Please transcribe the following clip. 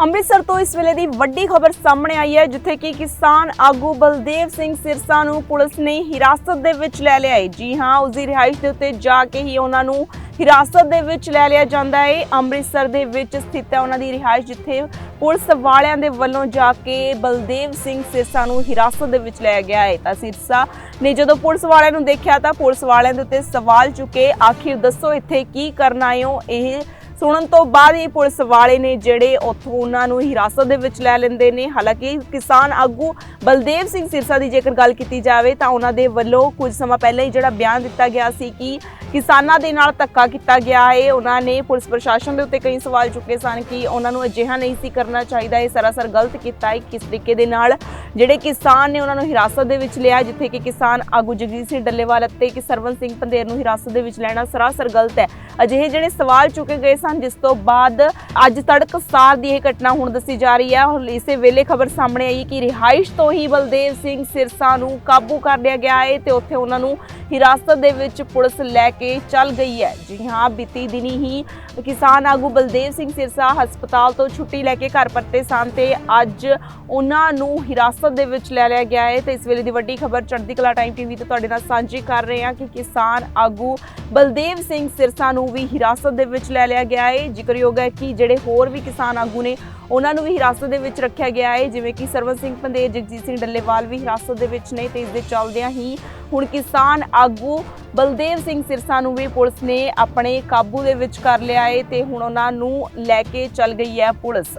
ਅੰਮ੍ਰਿਤਸਰ ਤੋਂ ਇਸ ਵੇਲੇ ਦੀ ਵੱਡੀ ਖਬਰ ਸਾਹਮਣੇ ਆਈ ਹੈ, ਜਿੱਥੇ ਕਿ ਕਿਸਾਨ ਆਗੂ ਬਲਦੇਵ ਸਿੰਘ ਸਿਰਸਾ ਨੂੰ ਪੁਲਿਸ ਨੇ ਹਿਰਾਸਤ ਦੇ ਵਿੱਚ ਲੈ ਲਿਆ ਹੈ ਜੀ ਹਾਂ, ਉਸ ਦੀ ਰਿਹਾਇਸ਼ ਦੇ ਉੱਤੇ ਜਾ ਕੇ ਹੀ ਉਹਨਾਂ ਨੂੰ ਹਿਰਾਸਤ ਦੇ ਵਿੱਚ ਲੈ ਲਿਆ ਜਾਂਦਾ ਹੈ। ਅੰਮ੍ਰਿਤਸਰ ਦੇ ਵਿੱਚ ਸਥਿਤ ਹੈ ਉਹਨਾਂ ਦੀ ਰਿਹਾਇਸ਼, ਜਿੱਥੇ ਪੁਲਿਸ ਵਾਲਿਆਂ ਦੇ ਵੱਲੋਂ ਜਾ ਕੇ ਬਲਦੇਵ ਸਿੰਘ ਸਿਰਸਾ ਨੂੰ ਹਿਰਾਸਤ ਦੇ ਵਿੱਚ ਲਿਆ ਗਿਆ ਹੈ। ਤਾਂ ਸਿਰਸਾ ਨੇ ਜਦੋਂ ਪੁਲਿਸ ਵਾਲਿਆਂ ਨੂੰ ਦੇਖਿਆ ਤਾਂ ਪੁਲਿਸ ਵਾਲਿਆਂ ਦੇ ਉੱਤੇ ਸਵਾਲ ਚੁੱਕੇ, ਆਖਿਰ ਦੱਸੋ ਇੱਥੇ ਕੀ ਕਰਨ ਆਏ ਹੋ? ਇਹ ਸੁਣਨ ਤੋਂ ਬਾਅਦ ਹੀ ਪੁਲਿਸ ਵਾਲੇ ਨੇ ਜਿਹੜੇ ਉੱਥੋਂ ਉਹਨਾਂ ਨੂੰ ਹਿਰਾਸਤ ਦੇ ਵਿੱਚ ਲੈ ਲੈਂਦੇ ਨੇ, ਹਾਲਾਂਕਿ ਕਿਸਾਨ ਆਗੂ ਬਲਦੇਵ ਸਿੰਘ ਸਿਰਸਾ ਦੀ ਜੇਕਰ ਗੱਲ ਕੀਤੀ ਜਾਵੇ ਤਾਂ ਉਹਨਾਂ ਦੇ ਵੱਲੋਂ ਕੁਝ ਸਮਾਂ ਪਹਿਲਾਂ ਹੀ ਜਿਹੜਾ ਬਿਆਨ ਦਿੱਤਾ ਗਿਆ ਸੀ ਕਿ ਕਿਸਾਨਾਂ ਦੇ ਨਾਲ ਧੱਕਾ ਕੀਤਾ ਗਿਆ ਹੈ। ਉਹਨਾਂ ਨੇ ਪੁਲਿਸ ਪ੍ਰਸ਼ਾਸਨ ਦੇ ਉੱਤੇ ਕਈ ਸਵਾਲ ਚੁੱਕੇ ਸਨ ਕਿ ਉਹਨਾਂ ਨੂੰ ਅਜਿਹਾ ਨਹੀਂ ਸੀ ਕਰਨਾ ਚਾਹੀਦਾ। ਇਹ ਸਰਾਸਰ ਗਲਤ ਕੀਤਾ ਹੈ। ਕਿਸ ਤਰੀਕੇ ਦੇ ਨਾਲ ਜਿਹੜੇ ਕਿਸਾਨ ਨੇ ਉਹਨਾਂ ਨੂੰ ਹਿਰਾਸਤ ਦੇ ਵਿੱਚ ਲਿਆ, ਜਿੱਥੇ ਕਿ ਕਿਸਾਨ ਆਗੂ ਜਗਜੀਤ ਸਿੰਘ ਡੱਲੇਵਾਲ ਅਤੇ ਕਿ ਸਰਵਨ ਸਿੰਘ ਪੰਦੇਰ ਨੂੰ ਹਿਰਾਸਤ ਦੇ ਵਿੱਚ ਲੈਣਾ ਸਰਾਸਰ ਗਲਤ ਹੈ। ਅਜਿਹੇ ਜਿਹੜੇ ਸਵਾਲ ਚੁੱਕੇ ਗਏ ਸਨ, ਜਿਸ ਤੋਂ ਬਾਅਦ ਅੱਜ ਤੜਕਸਾਰ ਦੀ ਇਹ ਘਟਨਾ ਹੁਣ ਦੱਸੀ ਜਾ ਰਹੀ ਹੈ। ਹੁਣ ਇਸੇ ਵੇਲੇ ਖਬਰ ਸਾਹਮਣੇ ਆਈ ਕਿ ਰਿਹਾਇਸ਼ ਤੋਂ ਹੀ ਬਲਦੇਵ ਸਿੰਘ ਸਿਰਸਾ ਨੂੰ ਕਾਬੂ ਕਰ ਲਿਆ ਗਿਆ ਹੈ ਤੇ ਉੱਥੇ ਉਹਨਾਂ ਨੂੰ ਹਿਰਾਸਤ ਦੇ ਵਿੱਚ ਪੁਲਿਸ ਲੈ ਕੇ ਚੱਲ ਗਈ ਹੈ। ਜੀ ਹਾਂ, ਬੀਤੀ ਦਿਨੀ ਹੀ ਕਿਸਾਨ ਆਗੂ ਬਲਦੇਵ ਸਿੰਘ ਸਿਰਸਾ ਹਸਪਤਾਲ ਤੋਂ ਛੁੱਟੀ ਲੈ ਕੇ ਘਰ ਪਰਤੇ ਸਨ ਤੇ ਅੱਜ ਉਹਨਾਂ ਨੂੰ ਹਿਰਾਸਤ ਦੇ ਵਿੱਚ ਲੈ ਲਿਆ ਗਿਆ ਹੈ ਤੇ ਇਸ ਵੇਲੇ ਦੀ ਵੱਡੀ ਖਬਰ ਚੜ੍ਹਦੀ ਕਲਾ ਟਾਈਮ ਟੀਵੀ ਤੇ ਤੁਹਾਡੇ ਨਾਲ ਸਾਂਝੀ ਕਰ ਰਹੇ ਹਾਂ ਕਿ ਕਿਸਾਨ ਆਗੂ ਬਲਦੇਵ ਸਿੰਘ ਸਿਰਸਾ ਨੂੰ ਵੀ ਹਿਰਾਸਤ ਦੇ ਵਿੱਚ ਲੈ ਲਿਆ ਗਿਆ ਹੈ। ਜ਼ਿਕਰਯੋਗ ਹੈ ਕਿ ਜਿਹੜੇ ਹੋਰ ਵੀ ਕਿਸਾਨ ਆਗੂ ਨੇ, ਉਹਨਾਂ ਨੂੰ ਵੀ ਹਿਰਾਸਤ ਦੇ ਵਿੱਚ ਰੱਖਿਆ ਗਿਆ ਹੈ। ਜਿਵੇਂ ਕਿ ਸਰਵਨ ਸਿੰਘ ਪੰਦੇਰ ਜਗਜੀਤ ਸਿੰਘ ਡੱਲੇਵਾਲ ਵੀ ਹਿਰਾਸਤ ਦੇ ਵਿੱਚ ਨੇ ਤੇ ਇਸ ਦੇ ਚੱਲਦਿਆਂ ਹੀ ਹੁਣ ਕਿਸਾਨ ਆਗੂ ਬਲਦੇਵ ਸਿੰਘ ਸਿਰਸਾ ਨੂੰ ਵੀ ਪੁਲਿਸ ਨੇ ਆਪਣੇ ਕਾਬੂ ਦੇ ਵਿੱਚ ਕਰ ਲਿਆ ਹੈ ਤੇ ਹੁਣ ਉਹਨਾਂ ਨੂੰ ਲੈ ਕੇ ਚੱਲ ਗਈ ਹੈ ਪੁਲਿਸ।